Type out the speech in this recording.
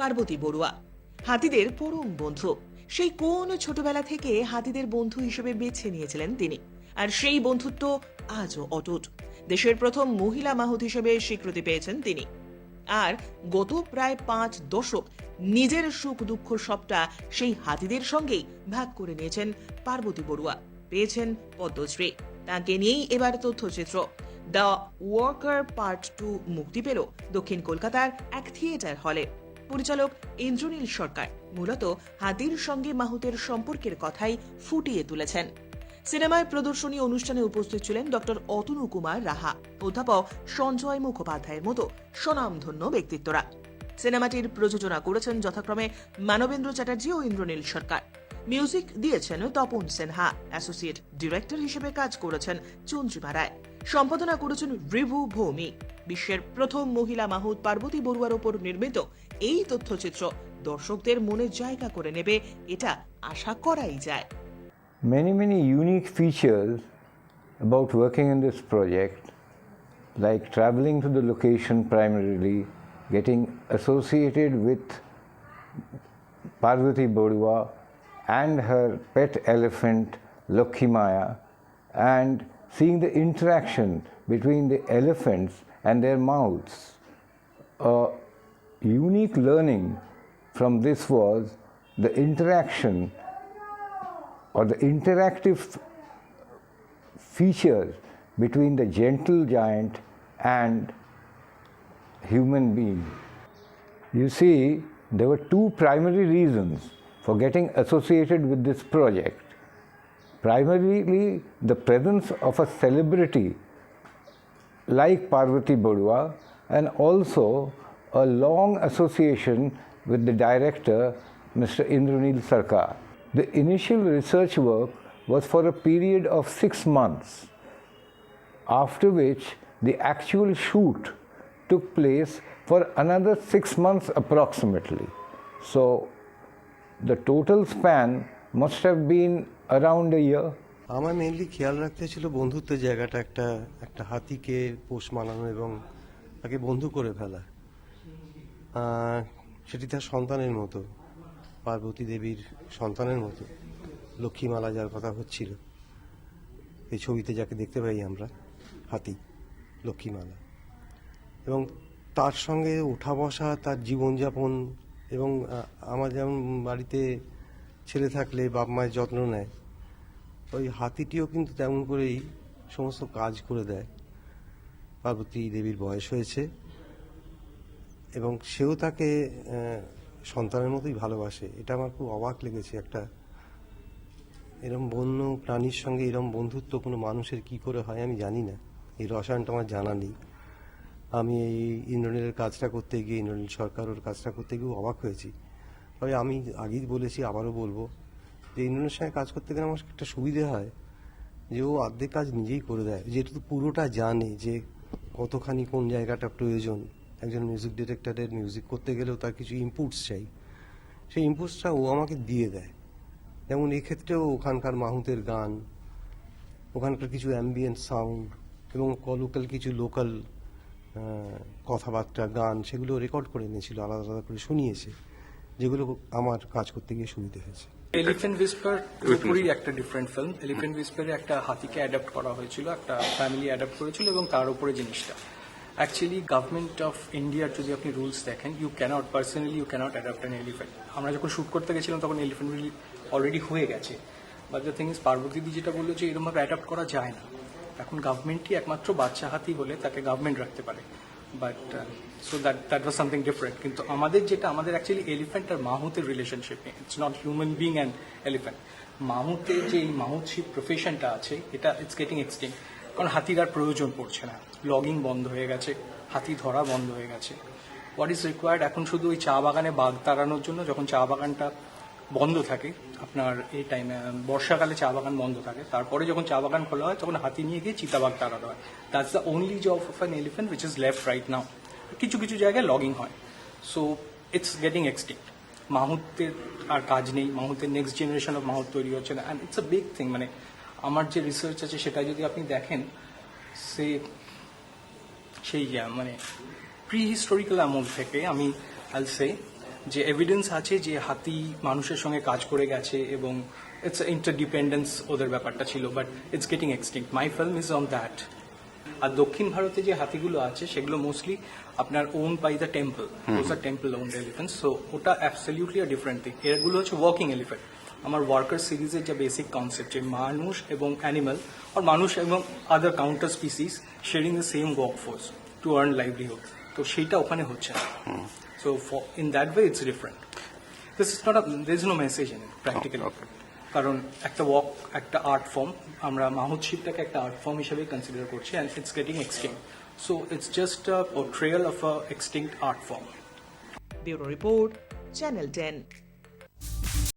পার্বতী বড়ুয়া। হাতিদের পরম বন্ধু। সেই কোন ছোটবেলা থেকে হাতিদের বন্ধু হিসেবে বেছে নিয়েছিলেন তিনি। আর সেই বন্ধুত্ব আজও অটুট। দেশের প্রথম মহিলা মাহুত হিসেবে স্বীকৃতি পেয়েছেন তিনি। আর গত প্রায় পাঁচ দশক নিজের সুখ দুঃখ সবটা সেই হাতিদের সঙ্গেই ভাগ করে নিয়েছেন পার্বতী বড়ুয়া। পেয়েছেন পদ্মশ্রী। তাকে নিয়েই এবার তথ্যচিত্র। দ্য ওয়ার্কার পার্ট টু মুক্তি পেল দক্ষিণ কলকাতার এক থিয়েটার হলে। পরিচালক ইন্দ্রনীল সরকার মূলত হাতির সঙ্গে মাহুতের সম্পর্কের কথাই ফুটিয়ে তুলেছেন। সিনেমায় প্রদর্শনী অনুষ্ঠানে উপস্থিত ছিলেন ডক্টর অতনু কুমার রাহা, অধ্যাপক সঞ্জয় মুখোপাধ্যায়ের মতো স্বনামধন্য ব্যক্তিত্বরা। সিনেমাটির প্রযোজনা করেছেন যথাক্রমে মানবেন্দ্র চ্যাটার্জি ও ইন্দ্রনীল সরকার। মিউজিক দিয়েছেন তপন সিনহা, অ্যাসোসিয়েট ডিরেক্টর হিসেবে কাজ করেছেন চন্দ্রিমা রায়। সম্পাদনা করেছেন রিভু ভৌমি বিশ্বের প্রথম মহিলা মাহুত পার্বতী বড়ুয়ার ওপর নির্মিত এই তথ্যচিত্র দর্শকদের মনে জায়গা করে নেবে, এটা আশা করাই যায়। Many many unique features about working in this project like traveling to the location primarily getting associated with Parvati Barua and her pet elephant Lakshmimaya and sing the interaction between the elephants and their mouths unique learning from this was the interaction or the interactive features between the gentle giant and human being. You see, there were two primary reasons for getting associated with this project. Primarily, the presence of a celebrity like Parvati Bodua and also a long association with the director, Mr. Indranil Sarkar. The initial research work was for a period of six months, after which the actual shoot took place for another six months approximately. So the total span must have been around a year. আমার mainly খেয়াল রাখতে ছিল বন্ধুত্বের জায়গাটা একটা একটা হাতিকে পোষ মানানো এবং তাকে বন্ধু করে ফেলা আহ, সেটি তার সন্তানের মতো, পার্বতী দেবীর সন্তানের মতো। লক্ষ্মীমালা যার কথা হচ্ছিল, এই ছবিতে যাকে দেখতে পাই আমরা, হাতি, লক্ষ্মীমালা। এবং তার সঙ্গে ওঠা বসা, তার জীবনযাপন এবং আমার যেমন বাড়িতে ছেলে থাকলে বাপ মায়ের যত্ন নেয়, ওই হাতিটিও কিন্তু তেমন করেই সমস্ত কাজ করে দেয়। পার্বতী দেবীর বয়স হয়েছে এবং সেও তাকে সন্তানের মতোই ভালোবাসে। এটা আমার খুব অবাক লেগেছে একটা, এরম বন্য প্রাণীর সঙ্গে এরম বন্ধুত্ব কোনো মানুষের কি করে হয় আমি জানি না। এই রসায়নটা আমার জানা নেই। আমি এই ইন্দ্রনীলের কাজটা করতে গিয়ে, ইন্দ্রনীল সরকার ওর কাজটা করতে গিয়ে অবাক হয়েছি। তবে আমি আগেই বলেছি, আবারও বলব যে ইন্দ্রনীলের সঙ্গে কাজ করতে গেলে আমার একটা সুবিধে হয় যে ও অর্ধেক কাজ নিজেই করে দেয়। যেহেতু পুরোটা জানে যে কতখানি কোন জায়গাটা প্রয়োজন। একজন মিউজিক ডিরেক্টরের মিউজিক করতে গেলেও তার কিছু ইনপুটস চাই। সেই ইনপুটসটা ও আমাকে দিয়ে দেয়। যেমন এক্ষেত্রেও ওখানকার মাহুতের গান ওখানকার কিছু অ্যাম্বিয়েন্ট সাউন্ড এবং লোকাল কিছু লোকাল কথাবার্তা গান সেগুলো রেকর্ড করে এনেছিল আলাদা আলাদা করে শুনিয়েছে যেগুলো আমার কাজ করতে গিয়ে সুবিধে হয়েছে। এলিফেন্ট উইসপার পুরোপুরি একটা ডিফারেন্ট ফিল্ম এলিফেন্ট উইসপারে একটা হাতিকে অ্যাডাপ্ট করা হয়েছিল একটা ফ্যামিলি অ্যাডাপ্ট করেছিল এবং তার উপরে জিনিসটা। অ্যাকচুয়ালি গভর্নমেন্ট অফ ইন্ডিয়ার যদি আপনি রুলস দেখেন you can't personally you can't adapt an elephant আমরা যখন শ্যুট করতে গেছিলাম, তখন এলিফেন্ট অলরেডি হয়ে গেছে। বাট দ্য থিং ইজ পার্বতীদি যেটা বলল যে এরকমভাবে অ্যাডাপ্ট করা যায় না। এখন গভর্নমেন্টই একমাত্র বাচ্চা হাতি হলে তাকে গভর্নমেন্ট রাখতে পারে। But so that that was something different কিন্তু আমাদের যেটা, আমাদের অ্যাকচুয়ালি এলিফ্যান্ট আর মাহুতের relationship it's not human being and elephant মাহুতের যে এই মাহুতশিপ প্রফেশনটা আছে, এটা ইটস গেটিং এক্সটিং কারণ হাতির আর প্রয়োজন পড়ছে না। লগিং বন্ধ হয়ে গেছে, হাতি ধরা বন্ধ হয়ে গেছে। হোয়াট ইজ রিকোয়ার্ড এখন শুধু ওই চা বাগানে বাঘ তাড়ানোর জন্য যখন চা বাগানটা বন্ধ থাকে, আপনার এই টাইমে বর্ষাকালে চা বাগান বন্ধ থাকে, তারপরে যখন চা বাগান খোলা হয়, তখন হাতি নিয়ে গিয়ে চিতাবাঘ তাড়ানো হয়। That's the only job of an elephant which is left right now কিছু কিছু জায়গায় লগিং হয়। সো ইটস গেটিং এক্সটিংক্ট মাহুতের আর কাজ নেই। মাহুতের নেক্সট জেনারেশন অফ মাহুত তৈরি হচ্ছে না। And it's a big thing মানে আমার যে রিসার্চ আছে সেটা যদি আপনি দেখেন সে সেই মানে প্রি হিস্টোরিক্যাল অ্যামাউন্ট থেকে আমি আল সে যে এভিডেন্স আছে যে হাতি মানুষের সঙ্গে কাজ করে গেছে এবং ইটস ইন্টারডিপেন্ডেন্স ওদের ব্যাপারটা ছিল but it's getting extinct my film is on that আর দক্ষিণ ভারতে যে হাতিগুলো আছে সেগুলো মোস্টলি আপনার ওন বাই দ্য টেম্পল আর টেম্পল ওন এলিফেন্ট সো ওটা অ্যাবসলিউটলি ডিফারেন্ট থিং এগুলো হচ্ছে ওয়ার্কিং এলিফেন্ট আমার ওয়ার্কার সিরিজের যে বেসিক কনসেপ্ট যে মানুষ এবং অ্যানিমাল আর মানুষ এবং other counter species sharing the same work force to earn livelihood তো সেইটা ওখানে হচ্ছে না। So in that way it's different this is not there is no message in practically কারণ একটা ওয়াক একটা আর্ট ফর্ম আমরা মাহোৎসবটাকে একটা আর্ট ফর্ম হিসেবে কনসিডার করছি and it's getting extinct so it's just a portrayal of a extinct art form bureau report channel ten